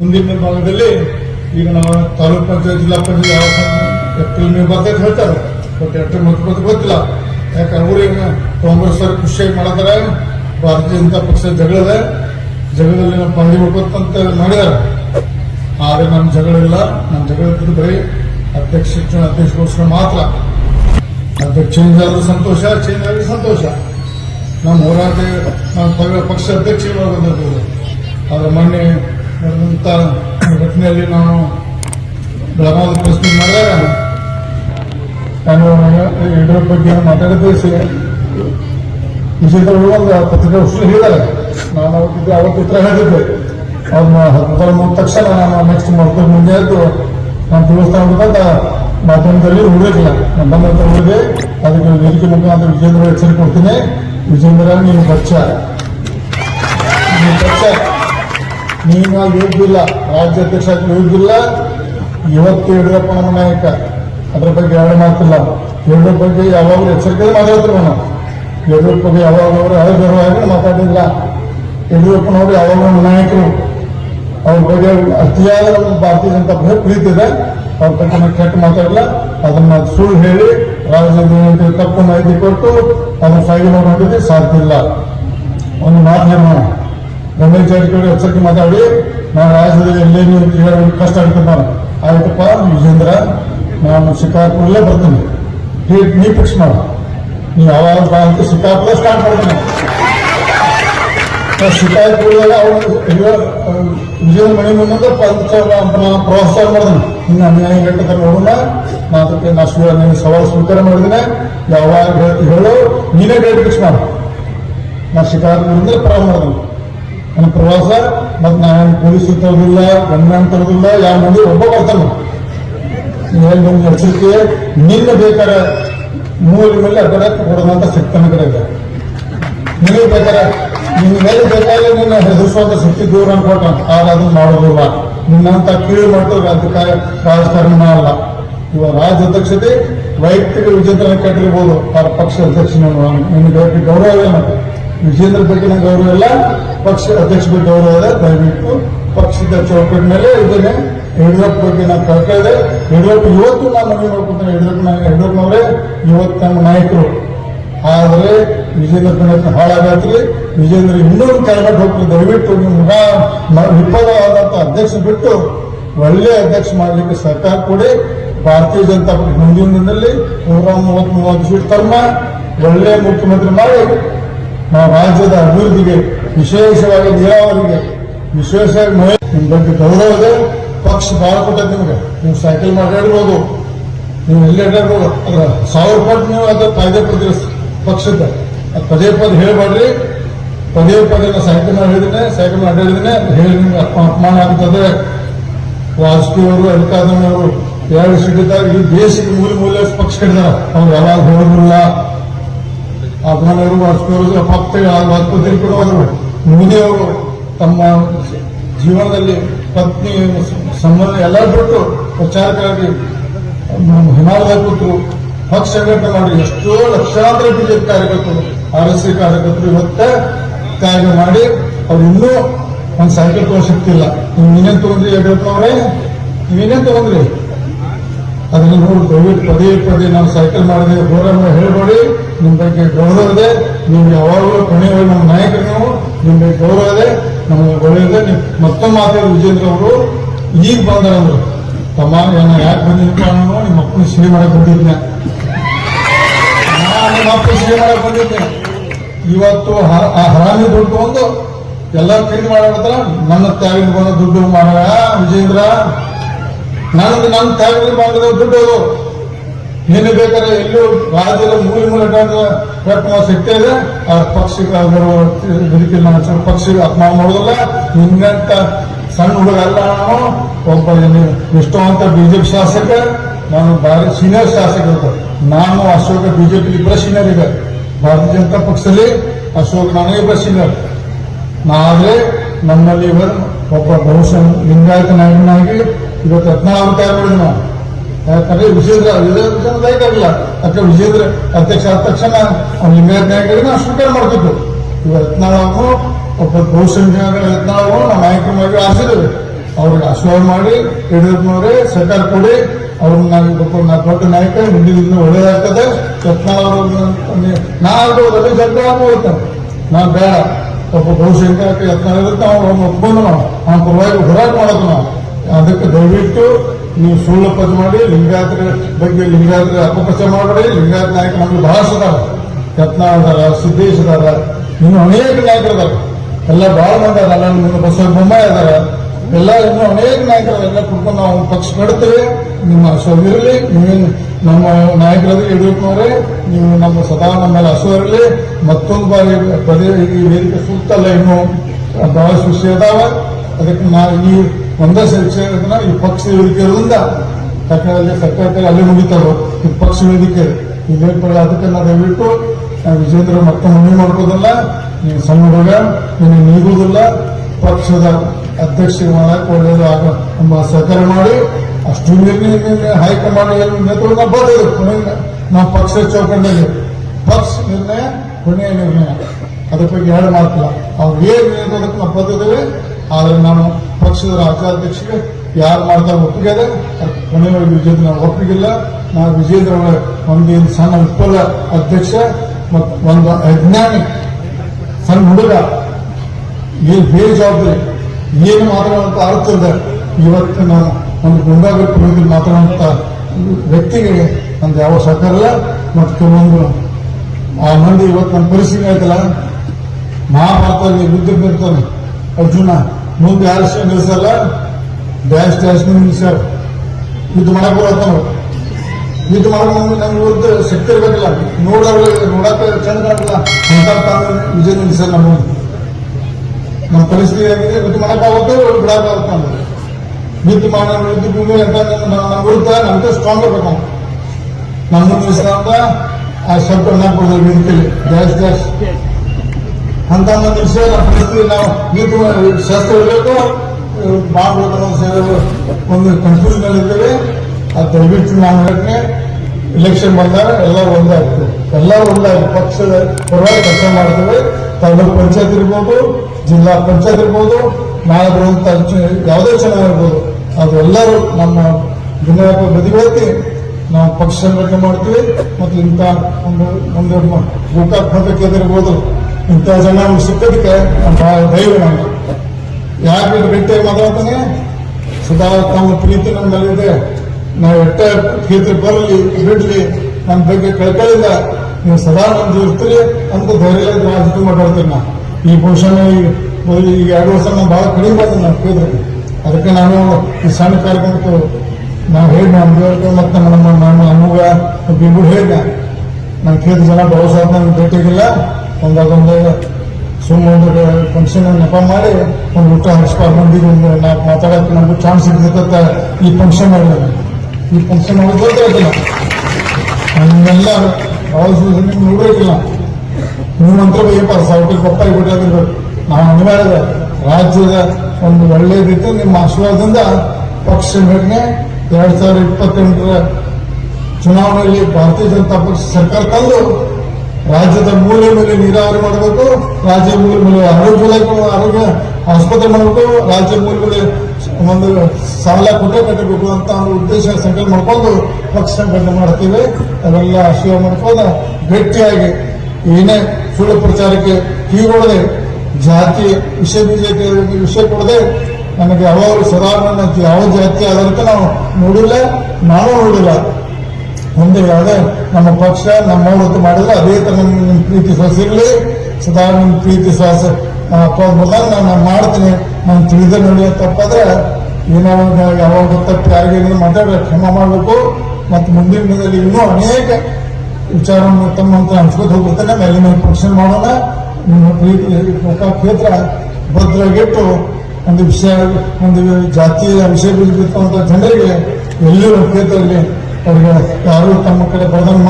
ಮುಂದಿನ ಭಾಗದಲ್ಲಿ ಈಗ ನಾವು ತಾಲೂಕ್ ಪಂಚಾಯತ್ ಜಿಲ್ಲಾ ಪಂಚಾಯತ್ ಯಾವ ಮೇ ಬರ್ತೈತೆ ಹೇಳ್ತಾರೆ. ಬಟ್ ಎಪ್ರಿಲ್ ಮತ್ತೆ ಬಂದು ಗೊತ್ತಿಲ್ಲ. ಯಾಕಂದ್ರೆ ಅವ್ರಿಗೆ ಕಾಂಗ್ರೆಸ್ ಅವ್ರು ಖುಷಿಯಾಗಿ ಮಾಡತಾರೆ. ಭಾರತೀಯ ಜನತಾ ಪಕ್ಷ ಜಗಳದ. ಜಗಳದಲ್ಲಿ ನಾವು ಪಾಂಡಿ ಅಂತ ಮಾಡಿದಾರೆ ಆದ್ರೆ ನಮ್ಮ ಜಗಳ ಇಲ್ಲ ನಮ್ಮ ಜಗಳ ಬರೀ ಅಧ್ಯಕ್ಷ ಅಧ್ಯಕ್ಷಗೋಸ್ಕರ ಮಾತ್ರ. ಅಧ್ಯಕ್ಷ ಚೇಂಜ್ ಆದ್ರೂ ಸಂತೋಷ ಚೇಂಜ್ ಆದ್ರೆ ಸಂತೋಷ. ನಮ್ಮ ಹೋರಾಟ ನಮ್ಮ ಪಕ್ಷ- ಬಂದಿರ್ಬೋದು. ಆದ್ರೆ ಮೊನ್ನೆ ನಡೆದಂತ ಘಟನೆಯಲ್ಲಿ ನಾವು ಬೆಳಗಾವಿ ಪ್ರಶ್ನೆ ಮಾಡಿದಾಗ ನಾನು ಯಡಿಯೂರಪ್ಪ ಬಗ್ಗೆ ಮಾತಾಡಿದ್ದೆ ವಿಜೇಂದ್ರ ಒಂದು ಪತ್ರಿಕಾಗೋಷ್ಠಿ ಹೇಳಿದ್ದಾರೆ. ನಾನು ಅವತ್ತು ಉತ್ತರ ಹೇಳಿದ್ದೆ. ಅವ್ರನ್ನ ಹತ್ತಿರ ಮುಗಿದ ತಕ್ಷಣ ನಾನು ನೆಕ್ಸ್ಟ್ ಮುಂದೆ ಎದ್ದು ನಾನು ತಿಳಿಸ್ತಾ ಮಾಧ್ಯಮದಲ್ಲಿ ಉಳಿದಿಲ್ಲ ನಾನು ಅದಕ್ಕೆ ವೇದಿಕೆ ಮುಖಾಂತರ ವಿಜೇಂದ್ರ ಎಚ್ಚರಿಕೆ ಕೊಡ್ತೀನಿ. ವಿಜೇಂದ್ರ ನೀನು ನೀನು ನೀನು ಯೋಗ್ಯಿಲ್ಲ ರಾಜ್ಯಾಧ್ಯಕ್ಷ ಯೋಗ್ಯಿಲ್ಲ ಇವತ್ತು ಯಡಿಯೂರಪ್ಪ ನಮ್ಮ ನಾಯಕ. ಅದ್ರ ಬಗ್ಗೆ ಎರಡು ಮಾತಿಲ್ಲ. ಯಡಿಯೂರಪ್ಪ ಬಗ್ಗೆ ಯಾವಾಗಲೂ ಎಚ್ಚರಿಕೆ ಮಾತಾಡ್ತಾರೆ ನಾನು ಯಡಿಯೂರಪ್ಪ ಬಗ್ಗೆ ಯಾವಾಗ ಅವರು ಅಗೌರವಾಗಿ ಮಾತಾಡಿಲ್ಲ. ಯಡಿಯೂರಪ್ಪನವರು ಯಾವಾಗ ನಮ್ಮ ನಾಯಕರು. ಅವ್ರ ಬಗ್ಗೆ ಅತಿಯಾದ ಭಾರತೀಯ ಜನತಾ ಪಕ್ಷ ಪ್ರೀತಿ ಇದೆ. ಅವ್ರ ಬಗ್ಗೆ ನಾವು ಕೆಟ್ಟ ಮಾತಾಡಲ್ಲ. ಅದನ್ನ ಸುಳ್ಳು ಹೇಳಿ, ರಾಜ್ಯದ ತಪ್ಪು ಮಾಹಿತಿ ಕೊಟ್ಟು, ಅದನ್ನು ಫೈಲ್ ಮಾಡೋದಕ್ಕೆ ಸಾಧ್ಯ ಇಲ್ಲ. ಒಂದು ಮಾತು ಹೇಳೋಣ ರಮೇಶ್ ಜಾರಕಿಹೊಳಿ ಎಚ್ಚರಿಕೆ ಮಾತಾಡಿ ನಾನು ರಾಜ್ಯದಲ್ಲಿ ಎಲ್ಲೇ ನೀವು ತಿರುಗಾಡೋ ಕಷ್ಟ ನಾನು ಆಯ್ತಪ್ಪ ವಿಜೇಂದ್ರ ನಾನು ಶಿಕಾರ್ಪುರಲ್ಲೇ ಬರ್ತೀನಿ. ಹೇಳಿ ನೀ ಫಿಕ್ಸ್ ಮಾಡು. ನೀವು ಯಾವಾಗ ಬಾ ಅಂತ ಶಿಕಾರ್ಪುರ ಸ್ಟಾರ್ಟ್ ಮಾಡ್ತೀನಿ. ಶಿಕಾರ್ಪುರದಾಗ ಅವ್ರು ವಿಜಯನ್ ಮನೆ ಮುಂದೆ ಪಂಚ ಪ್ರವಾಸ ಮಾಡಿದ್ನು. ಇನ್ನು ಅನ್ಯಾಯ ಗಂಟೆ ನೋಡೋಣ ನಾ ಅದಕ್ಕೆ ನಾ ಶಿವ ನೀನು ಸವಾಲು ಸ್ವೀಕಾರ ಮಾಡಿದ್ದೀನಿ. ಯಾವಾಗ ಹೇಳು, ನೀನೇ ಡೇಟ್ ಫಿಕ್ಸ್ ಮಾಡು. ನಾ ಶಿಕಾರ್ಪುರದಿಂದ ಪ್ರಾರಂಭ ಮಾಡಿದನು ನನ್ನ ಪ್ರವಾಸ ಮತ್ತು ನಾನು ಪೊಲೀಸ್ ತರೋದಿಲ್ಲ ಗಂಡನ ತರೋದಿಲ್ಲ ಯಾವ ಮಂದಿ, ಒಬ್ಬ ಬರ್ತಾನೆ. ಏನು ಎಚ್ಚರಿಕೆ, ನಿನ್ನ ಬೇಕಾರೆ ಮೂಲ ಮೇಲೆ ಅಡ್ಡ ಕೊಡೋದಂತ ಶಕ್ತಿ ನನ್ನ ಕಡೆ ಇದೆ. ನಿನಗೆ ಬೇಕಾರೆ ನಿನ್ನ ಮೇಲೆ ಬೇಕಾದ್ರೆ ನಿನ್ನ ಹೆದರಿಸುವಂತ ಶಕ್ತಿ ದೂರ ಕೊಟ್ಟ ಆದ್ರೆ ಅದು ಮಾಡೋದಿಲ್ಲ. ನಿನ್ನಂತ ಕೀಳು ಮಾಡ್ತಾರೆ ರಾಜಕಾರಣ ರಾಜಕಾರಣ ಅಲ್ಲ. ಇವ ರಾಜ್ಯ ಅಧ್ಯಕ್ಷತೆ, ವೈಯಕ್ತಿಕ ವಿಜೇತನ ಕಟ್ಟಿರ್ಬೋದು. ಆ ಪಕ್ಷ ಅಧ್ಯಕ್ಷ ನಿನಗೆ ಗೌರವ ಇಲ್ಲ. ವಿಜೇಂದ್ರ ಬಗ್ಗೆ ನಂಗೆ ಗೌರವ ಇಲ್ಲ ಪಕ್ಷ ಅಧ್ಯಕ್ಷ ಬಗ್ಗೆ ಗೌರವ ಇದೆ ದಯವಿಟ್ಟು ಪಕ್ಷದ ಚೌಕಟ್ಟಿನಲ್ಲೇ ಮೇಲೆ ಇದನ್ನೇ ಯಡಿಯೂರಪ್ಪ ಬಗ್ಗೆ ನಾನು ಕಳ್ಕೊಂಡಿದೆ ಯಡಿಯೂರಪ್ಪ ಇವತ್ತು ನಾನು ಮನವಿ ಮಾಡ್ಕೊತೇನೆ ಯಡಿಯೂರಪ್ಪ ಯಡಿಯೂರಪ್ಪನವರೇ ಇವತ್ತು ನಮ್ಮ ನಾಯಕರು. ಆದರೆ ವಿಜೇಂದ್ರ ಗಣೇಶನ ಹಾಳಾಗತ್ರಿ ವಿಜೇಂದ್ರ ಇನ್ನೊಂದು ಕೆಳಗಡೆ ಹೋಗ್ತಾರೆ ದಯವಿಟ್ಟು ನಿಮ್ಮ ವಿಫಲವಾದಂಥ ಅಧ್ಯಕ್ಷ ಬಿಟ್ಟು ಒಳ್ಳೆ ಅಧ್ಯಕ್ಷ ಮಾಡಲಿಕ್ಕೆ ಸರ್ಕಾರ ಕೊಡಿ. ಭಾರತೀಯ ಜನತಾ ಪಕ್ಷ ಮುಂದಿನ ದಿನದಲ್ಲಿ ನೂರ ಮೂವತ್ತು ಮೂವತ್ತು ಸೀಟ್ ತರ್ಮ. ಒಳ್ಳೆ ಮುಖ್ಯಮಂತ್ರಿ ಮಾಡಿ. ನಾವು ರಾಜ್ಯದ ಅಭಿವೃದ್ಧಿಗೆ, ವಿಶೇಷವಾಗಿ ನೀರಾವರಿಗೆ ವಿಶೇಷವಾಗಿ ಮಹಿಳೆ ನಿಮ್ಮ ಬಗ್ಗೆ ಗೌರವ ಇದೆ. ಪಕ್ಷ ಭಾಳ ಕೊಟ್ಟದ್ದು ನಿಮಗೆ. ನೀವು ಸೈಕಲ್ ಮಾತಾಡ್ಬೋದು ನೀವು ಎಲ್ಲಿ ಅಡ್ಡಾಡ್ಬೋದು ಅದ್ರ ಸಾವಿರ ಪಟ್ಟು ನೀವು ಅದು ಕಾಯ್ದೆ ಪಡ್ತೀರಿ ಪಕ್ಷದ. ಅದ್ ಪದೇ ಪದೇ ಹೇಳ್ಬೇಡ್ರಿ. ಪದೇ ಪದೇ ನಾ ಸೈಕಲ್ ಮಾಡಿ ಹೇಳಿದ್ದೇನೆ ಸೈಕಲ್ ಮಾಡಿ ಅಡ್ಡಾಡಿದ್ದೇನೆ ಹೇಳಿ ನಿಮ್ಗೆ ಅಪ- ಅಪಮಾನ ಆಗ್ತದೆ. ವಾಜಪೇಯಿಯವರು ಅವರು ಎರಡು ಸೀಟ್ ಇದ್ದಾಗ ಈ ದೇಶಕ್ಕೆ ಮೂಲ ಮೂಲ ಪಕ್ಷ ಹಿಡಿದಾರ. ಅವ್ರು ಯಾವಾಗ ಹೋಗೋದಿಲ್ಲ. ಅಭಿಮಾನಿಯವರು ವಾಜಪೇಯಿ ಭಕ್ತ ವಾಜಪೇಯಿ ಕೂಡ ಅವರು ತಮ್ಮ ಜೀವನದಲ್ಲಿ ಪತ್ನಿ, ಸಂಬಂಧ ಎಲ್ಲ ಬಿಟ್ಟು ಪ್ರಚಾರಕ್ಕಾಗಿ ಹಿಮಾಲಯ ಕೂತು ಪಕ್ಷ ಸಂಘಟನೆ ಮಾಡಿ ಎಷ್ಟೋ ಲಕ್ಷಾಂತರ ಬಿಜೆಪಿ ಕಾರ್ಯಕರ್ತರು, ಆರ್ ಎಸ್ ಸಿ ಕಾರ್ಯಕರ್ತರು ಇವತ್ತ ತ್ಯಾಗ ಮಾಡಿ ಅವ್ರು ಇನ್ನೂ ಒಂದು ಸೈಕಲ್ ನೀವು ನೀನೇನ್ ತಗೊಂಡ್ರಿ ಯಡಿಯೂರಪ್ಪನವರೇ ನೀವೇನೇನ್ ತಗೊಂಡ್ರಿ? ಅದನ್ನ ನೋಡಿ ದಯವಿಟ್ಟು ಪದೇ ಪದೇ ನಾವು ಸೈಕಲ್ ಮಾಡಿದೆ. ಗೌರವ ಹೇಳ್ಬೇಡಿ ನಿಮ್ಮ ಬಗ್ಗೆ ಗೌರವ ಇದೆ. ನೀವು ಯಾವಾಗಲೂ ಕೊನೆಯ ನಮ್ಮ ನಾಯಕರು ನಾವು. ನಿಮ್ಮ ಬಗ್ಗೆ ಗೌರವ ಇದೆ. ನಮಗೆ ಒಳ್ಳೆಯದೆ ನೀವು ಮತ್ತೊಮ್ಮೆ ಮಾತಾಡಿ ವಿಜೇಂದ್ರ ಅವರು. ಈಗ ಬಂದರಂದ್ರು ತಮ್ಮ ಏನ ಯಾಕೆ ಬಂದಿದ್ದ ನಾನು ನಿಮ್ಮ ಅಪ್ಪನ ಸೇವೆ ಮಾಡಕ್ ಬಂದಿದ್ದೆ ನಾನು ನಿಮ್ಮ ಸಿಹಿ ಮಾಡಕ್ ಬಂದಿದ್ದೆ. ಇವತ್ತು ಆ ಹರಾಮಿ ದುಡ್ಡು ಒಂದು ಎಲ್ಲ ಖರೀದಿ ಮಾಡಾಡ್ತಾರ ನನ್ನ ತ್ಯಾಗದಿಂದ ಬಂದ ದುಡ್ಡು ಮಾಡ ವಿಜೇಂದ್ರ ನನ್ನದು ನನ್ನ ತ್ಯಾಗದಲ್ಲಿ ಮಾಡಿದ ದುಡ್ಡು ಅದು ಏನು ಬೇಕಾದ್ರೆ ಎಲ್ಲೂ ರಾಜ್ಯದ ಮೂಲೆ ಮೂಲಕ ಪ್ರಯತ್ನ ಶಕ್ತಿ ಇದೆ. ಆ ಪಕ್ಷಕ್ಕೆ ಅದರ ಬದುಕಿಲ್ಲ ನಾನು ಪಕ್ಷಕ್ಕೆ ಅಪಮಾನ ಮಾಡೋದಿಲ್ಲ ನಿನ್ನಂತ ಸಣ್ಣ ಹುಡುಗ ಅಲ್ಲ ನಾನು. ಒಬ್ಬ ಎಷ್ಟೋ ನಿಷ್ಠಾವಂತ ಬಿಜೆಪಿ ಶಾಸಕ, ನಾನು ಭಾರಿ ಸೀನಿಯರ್ ಶಾಸಕ. ನಾನು ಅಶೋಕ ಬಿಜೆಪಿ ಇಬ್ಬರ ಸೀನಿಯರ್ ಇದೆ. ಭಾರತೀಯ ಜನತಾ ಪಕ್ಷದಲ್ಲಿ ಅಶೋಕ್ ನಾನು ಇಬ್ಬರ ಸೀನಿಯರ್ ನಾವೇ ನಮ್ಮಲ್ಲಿ ಇವರು ಒಬ್ಬ ಬಹುಶಃ ಲಿಂಗಾಯತ ನಾಯಕನಾಗಿ ಇವತ್ತು ಹದಿನಾರು ತಯಾರು ಮಾಡಿದ್ವಿ ನಾವು ಯಾಕಂದ್ರೆ ವಿಜೇಂದ್ರ ವಿಜೇಂದ್ರ ಬೇಕಾಗಿಲ್ಲ ಯಾಕೆ ವಿಜೇಂದ್ರ ಅಧ್ಯಕ್ಷ ಆದ ತಕ್ಷಣ ಅವ್ನು ಲಿಂಗಾಯತ ನಾಯಕರಿಗೆ ನಾವು ಸ್ವೀಕಾರ ಮಾಡ್ತಿದ್ದು ಇವತ್ತು ಹದಿನಾಳು ಒಬ್ಬ ಬಹುಶಃ ಹದಿನಾಳು ನಮ್ಮ ನಾಯಕರ ಆರಿಸಿದ್ದೇವೆ ಅವ್ರಿಗೆ ಆಶೀರ್ವಾದ ಮಾಡಿ ಯಡಿಯೂರಪ್ಪನವರೇ ಸರ್ಕಾರ ಕೊಡಿ. ಅವ್ರನ್ನ ನಾವು ಒಬ್ಬ ನಾ- ದೊಡ್ಡ ನಾಯಕ ಹಿಂದಿನ ಒಳ್ಳೇದಾಗ್ತದೆ. ಯತ್ನಾಳ್ ನಾನು ನಾ ಆಗ್ಬೋದು ಜಗಳ ಆಗ್ಬೋದು ನಾನು ಬೇಡ. ಒಬ್ಬ ಬಹುಸಂಖ್ಯಾತ ಯತ್ನಾಳ್ ಇರುತ್ತೆ, ಅವ್ನು ಒಬ್ಬನು. ನಾವು ಅವ್ನ ಪರವಾಗಿ ಹೋರಾಟ ಮಾಡೋದು ನಾವು. ಅದಕ್ಕೆ ದಯವಿಟ್ಟು ನೀವು ಸುಳ್ಳು ಪದ ಮಾಡಿ ಲಿಂಗಾಯತರ ಬಗ್ಗೆ ಲಿಂಗಾಯತರ ಅಪಪ್ರಚಾರ ಮಾಡಬೇಡಿ. ಲಿಂಗಾಯತ ನಾಯಕ ನಮ್ಗೆ ಬಹಳಷ್ಟು ಅದಾರ ಕತ್ನಾಳದಾರ ಸಿದ್ದೇಶ್ ಅದಾರ, ಇನ್ನು ಅನೇಕ ನಾಯಕರು ಅದಾರ ಎಲ್ಲ ಬಹಳ ಮಂದಿ ಅಲ್ಲ ನಿಮ್ಮ ಬಸವ ಬೊಮ್ಮಾಯಿ ಅದಾರ. ಎಲ್ಲ ಇನ್ನು ಅನೇಕ ನಾಯಕರು ಎಲ್ಲ ಕುಡ್ಕೊಂಡು ನಾವು ಪಕ್ಷ ಕಡ್ತೇವೆ ನಿಮ್ಮ ಇರಲಿ, ನೀವೇನು ನಮ್ಮ ನಾಯಕರಾದ ಯಡಿಯೂರಪ್ಪನವರೇ ನೀವು ನಮ್ಮ ಸದಾ ನಮ್ಮ ಮೇಲೆ ಆಶೀರ್ವಾದ ಇರಲಿ. ಮತ್ತೊಂದು ಬಾರಿ ಪದೇ ಈ ವೇದಿಕೆ ಸೂಕ್ತಲ್ಲ ಇನ್ನು. ಬಹಳಷ್ಟು ವಿಷಯ ಅದಾವ. ಅದಕ್ಕೆ ನಾವು ಈ ಒಂದೇ ಶಿಕ್ಷಣ ಈ ಪಕ್ಷ ವೇದಿಕೆ ಇರೋದ್ರಿಂದ ಸರ್ಕಾರದಲ್ಲಿ ಸರ್ಕಾರದಲ್ಲಿ ಅಲ್ಲಿ ಮುಗಿತಾರೋ ಈ ಪಕ್ಷ ವೇದಿಕೆ ಇಲ್ಲೇ ಪಡ ಅದಕ್ಕೆ ನಾವು ದಯವಿಟ್ಟು ವಿಜೇಂದ್ರ ಮತ್ತೆ ಮನವಿ ಮಾಡ್ಕೋದಲ್ಲ ನೀವು ಸಣ್ಣ ಹುಡುಗ ನಿಮಗೆ ನೀಗುವುದಿಲ್ಲ. ಪಕ್ಷದ ಅಧ್ಯಕ್ಷ ಮಾಡಕ್ಕೆ ಒಳ್ಳೇದು ಆಗ ಸಹಕಾರ ಮಾಡಿ, ಅಷ್ಟು ಹೈಕಮಾಂಡ್ ಏನು ನೇತೃತ್ವ ನಾವು ಬರ್ತದೆ ಕೊನೆಗೆ ನಾವು ಪಕ್ಷ ಚೌಕಂಡಲ್ಲಿ ಪಕ್ಷ ನಿರ್ಣಯ, ಕೊನೆಯ ನಿರ್ಣಯ. ಅದ್ರ ಬಗ್ಗೆ ಎರಡು ಮಾತಿಲ್ಲ. ಅವ್ರು ಏನು ನಿರ್ಣಯದಕ್ಕೆ ನಾವು ಬದ್ಧದೇವೆ ಆದರೆ ನಾನು ಪಕ್ಷದ ರಾಜ್ಯಾಧ್ಯಕ್ಷರಿಗೆ ಯಾರು ಮಾಡ್ತಾರೆ ಒಪ್ಪಿಗೆ ಇದೆ? ಕೊನೆಯ ವಿಜಯದ ವಿಜೇಂದ್ರ ನಾವು ಒಪ್ಪಿಗಿಲ್ಲ, ನಾವು ವಿಜೇಂದ್ರ ಏನು ಸಣ್ಣ ವಿಫಲ ಅಧ್ಯಕ್ಷ ಮತ್ತು ಒಂದು ಅಜ್ಞಾನಿ ಸಣ್ಣ ಹುಡುಗ. ಏನು ಬೇಜವಾಬ್ದಾರಿ. ಏನು ಮಾತಾಡುವಂತ ಅರ್ಥದ ಇವತ್ತು ನಾನು ಒಂದು ಗುಂಡಾಗಟ್ಟು ಬಗ್ಗೆ ಮಾತಾಡುವಂತ ವ್ಯಕ್ತಿಗೆ ನಂದು ಯಾವ ಸಹಕಾರ ಇಲ್ಲ. ಮತ್ತು ಕೆಲವೊಂದು ಆ ಮಂದಿ ಇವತ್ತು ನನ್ನ ಪರಿಸ್ಥಿತಿ ಆಯ್ತಲ್ಲ ಮಹಾಭಾರತದಲ್ಲಿ ಯುದ್ಧ ಬೀರ್ತಾನೆ ಅರ್ಜುನ ಮುಂದೆ ಯಾರು ನಿಲ್ಲಿಸಲ್ಲ ಡ್ಯಾಶ್ ಡ್ಯಾಶ್ ನಿಲ್ಲಿಸ್ಯಾರ ಇದು ಮಾಡಕ್ ಬರತ್ತಾನ ಇದು ಮಾಡಕ್ ನಮ್ಗೆ ವಿರುದ್ಧ ಶಕ್ತಿ ಇರ್ಬೇಕಲ್ಲ. ನೋಡೋಲ್ಲ ನೋಡಕ್ಕೆ ಚಂದ ಕಾಣಲ್ಲ ಅಂತ ತಾನು ವಿಜಯ ನಿಲ್ಲಿಸಲ್ಲ ನಮ್ಮ ನಮ್ಮ ಪರಿಸ್ಥಿತಿ ಆಗಿದೆ ಇದು ಮಾಡಕ್ಕಾಗುತ್ತೆ ಬಿಡಕ್ಕಾಗುತ್ತೆ ನಮ್ಗೆ ಯುದ್ಧ ಮಾಡ ಭೂಮಿ ಅಂತ ನಮ್ಮ ವಿರುದ್ಧ ನಮ್ಗೆ ಸ್ಟ್ರಾಂಗ್ ಇರ್ಬೇಕು ನಾವು ನಮ್ಮ ಅಂತ ಆ ಅನ್ನಕ್ಕೆ ವೇದಿಕೆಯಲ್ಲಿ ಡ್ಯಾಶ್ ಡ್ಯಾಶ್ ಅಂತ ಒಂದು ವಿಷಯ ಪ್ರತಿ ನಾವು ಯುದ್ಧ ಶಾಸ್ತ್ರ ಇರಬೇಕು ಮಾಡಬೇಕು ಅನ್ನೋ ಒಂದು ಇದ್ದೇವೆ ಅದು ದಯವಿಟ್ಟು ನಾನು ಹೇಳ್ತೀನಿ ಇಲೆಕ್ಷನ್ ಬಂದಾಗ ಎಲ್ಲ ಒಂದಾಗ್ತದೆ ಎಲ್ಲ ಒಂದಾಗಿ ಪಕ್ಷದ ಪರವಾಗಿ ಕೆಲಸ ಮಾಡ್ತೇವೆ. ತಾಲೂಕು ಪಂಚಾಯತ್ ಇರ್ಬೋದು, ಜಿಲ್ಲಾ ಪಂಚಾಯತ್ ಇರ್ಬೋದು, ನಾಳೆ ಬರುವಂತ ಚು- ಯಾವುದೇ ಚುನಾವಣೆ ಇರ್ಬೋದು. ಅದೆಲ್ಲರೂ ನಮ್ಮ ದಿನಯಾಪ ಬದಿಗೊತ್ತಿ ನಾವು ಪಕ್ಷ ಸಂಘಟನೆ ಮಾಡ್ತೀವಿ. ಮತ್ತು ಇಂಥ ಒಂದು ಒಂದು ಗೋಕಾಕ್ ಮತಕ್ಕೆ ಇರ್ಬೋದು ಇಂಥ ಜನ ಸಿಕ್ಕೋದಕ್ಕೆ ಬಹಳ ದೈವ ನಮ್ಗೆ. ಯಾಕೆ ಇದು ಬಿಟ್ಟೆ ಮಾತಾಡ್ತಾನೆ ಸದಾ ತಮ್ಮ ಪ್ರೀತಿ ನಮ್ಮ ಮೇಲಿದೆ ನಾವು ಎಟ್ಟ ಪ್ರೀತಿ ಬರಲಿ, ಬಿಡ್ಲಿ, ನಮ್ಮ ಬಗ್ಗೆ ಕಳ್ಕೊಳ್ಳಿಲ್ಲ. ನೀವು ಸದಾ ನಮ್ದು ಇರ್ತೀರಿ ಅಂತ ಧೈರ್ಯ ರಾಜಕೀಯ ಮಾತಾಡ್ತೀನಿ ನಾ ಈ ಪುರುಷನ ಈ ಮೊದಲು ಈ ಎರಡು ವರ್ಷ ನಾನು ಬಹಳ ಕಡಿಮೆ ಮಾಡ್ತೀನಿ ನಾನು ಕೇಳಿದ್ರೆ ಅದಕ್ಕೆ ನಾನು ಈ ಸಣ್ಣ ಕಾರ್ಯಕ್ರಮಕ್ಕೆ ನಾವು ಹೇಳಿ ನಮ್ಮ ಮತ್ತೆ ನಮ್ಮ ನಮ್ಮ ಅಮ್ಮಗ ಇಬ್ಬರು ಹೇಳಿದೆ. ನಾನು ಕೇಳಿದ ಜನ ಬಹುಶಃ ನನಗೆ ಭೇಟಿಗಿಲ್ಲ ಒಂದು ಅದೊಂದು ಸುಮ್ಮನೆ ಫಂಕ್ಷನ್ ನೆಪ ಮಾಡಿ ಒಂದು ಊಟ ಹರಿಸ್ಬಾರ್ದು ಮಂದಿಗೆ ಒಂದು ನಾಲ್ಕು ಮಾತಾಡೋಕೆ ನಮ್ಗೆ ಚಾನ್ಸ್ ಸಿಗ್ತೈತೆ ಈ ಫಂಕ್ಷನ್ ಮಾಡಿದ ಈ ಫಂಕ್ಷನ್ ಮಾಡಿ ಗೊತ್ತಾಯ್ತಿಲ್ಲ ಹಂಗೆಲ್ಲ ನಿಮ್ಗೆ ನೋಡಿರ್ಕಿಲ್ಲ ನೀವು ಮಂತ್ರ ಬೈಯಪ್ಪ ಸಾವಿರ ಕೊಪ್ಪ ಬಿಟ್ಟಿರ್ಬೇಕು ನಾವು ಅನಿವಾರ್ಯ ರಾಜ್ಯದ ಒಂದು ಒಳ್ಳೆ ರೀತಿ ನಿಮ್ಮ ಆಶೀರ್ವಾದದಿಂದ ಪಕ್ಷ ಸಂಘಟನೆ ಎರಡು ಸಾವಿರದ ಇಪ್ಪತ್ತೆಂಟರ ಚುನಾವಣೆಯಲ್ಲಿ ಭಾರತೀಯ ಜನತಾ ಪಕ್ಷ ಸರ್ಕಾರ ತಂದು ರಾಜ್ಯದ ಮೂಲೆ ಮೇಲೆ ನೀರಾವರಿ ಮಾಡಬೇಕು, ರಾಜ್ಯ ಮೂಲೆ ಮೇಲೆ ಆರೋಗ್ಯ ಆರೋಗ್ಯ ಆಸ್ಪತ್ರೆ ಮಾಡಬೇಕು, ರಾಜ್ಯ ಮೂಲೆ ಮೇಲೆ ಒಂದು ಸಾಲ ಕೊಟ್ಟೆ ಕಟ್ಟಬೇಕು ಅಂತ ಒಂದು ಉದ್ದೇಶ ಸಂಕಲ್ಪ ಮಾಡ್ಕೊಂಡು ಪಕ್ಷ ಸಂಘಟನೆ ಮಾಡ್ತೀವಿ. ಅವೆಲ್ಲ ಆಶಯ ಮಾಡ್ಕೊಂಡು ಗಟ್ಟಿಯಾಗಿ ಏನೇ ಸುಳ್ಳು ಪ್ರಚಾರಕ್ಕೆ ಕಿವಿಗೊಡದೆ ಜಾತಿ ವಿಷಯ ಬಿಜೆಪಿ ವಿಷಯ ಕೊಡದೆ ನನಗೆ ಯಾವಾಗ ಸದಾ ಯಾವ ಜಾತಿ ಆದಂತ ನಾವು ನೋಡಿಲ್ಲ ನಾನು ನೋಡಿಲ್ಲ. ಮುಂದೆ ಯಾವುದೇ ನಮ್ಮ ಪಕ್ಷ, ನಮ್ಮ ಹೊತ್ತು ಮಾಡಿದ್ರೆ ಅದೇ ತರ ನಿಮ್ಮ ಪ್ರೀತಿ ಇರಲಿ. ಸದಾ ನಿಮ್ಮ ಪ್ರೀತಿ ಶ್ವಾಸ ಬಂದಾಗ ನಾನು ಮಾಡ್ತೀನಿ. ನಾನು ತಿಳಿದ ನೋಡಿ ತಪ್ಪಾದ್ರೆ ಏನೋ ಯಾವಾಗ ತಪ್ಪು ಯಾರಿಗೇನು ಮಾತಾಡ್ರೆ ಕ್ಷಮ ಮಾಡಬೇಕು. ಮತ್ತು ಮುಂದಿನ ದಿನದಲ್ಲಿ ಇನ್ನೂ ಅನೇಕ ವಿಚಾರವನ್ನು ತಮ್ಮಂತ ಹಂಚ್ಕೊತ ಹೋಗ್ಬಿಡ್ತೇನೆ. ಮೇಲೆ ಮೇಲೆ ಫಂಕ್ಷನ್ ಮಾಡೋಣ. ನಿಮ್ಮ ಪ್ರೀತಿ ಕ್ಷೇತ್ರ ಭದ್ರವಾಗಿಟ್ಟು ಒಂದು ವಿಷಯ, ಒಂದು ಜಾತಿಯ ವಿಷಯ ಬೀಳ್ತಿರ್ತಕ್ಕಂಥ ಜನರಿಗೆ ಎಲ್ಲರೂ ಕ್ಷೇತ್ರದಲ್ಲಿ ಅವ್ರಿಗೆ ಯಾರು ತಮ್ಮ ಕಡೆ ಬರ್ದಂಗೆ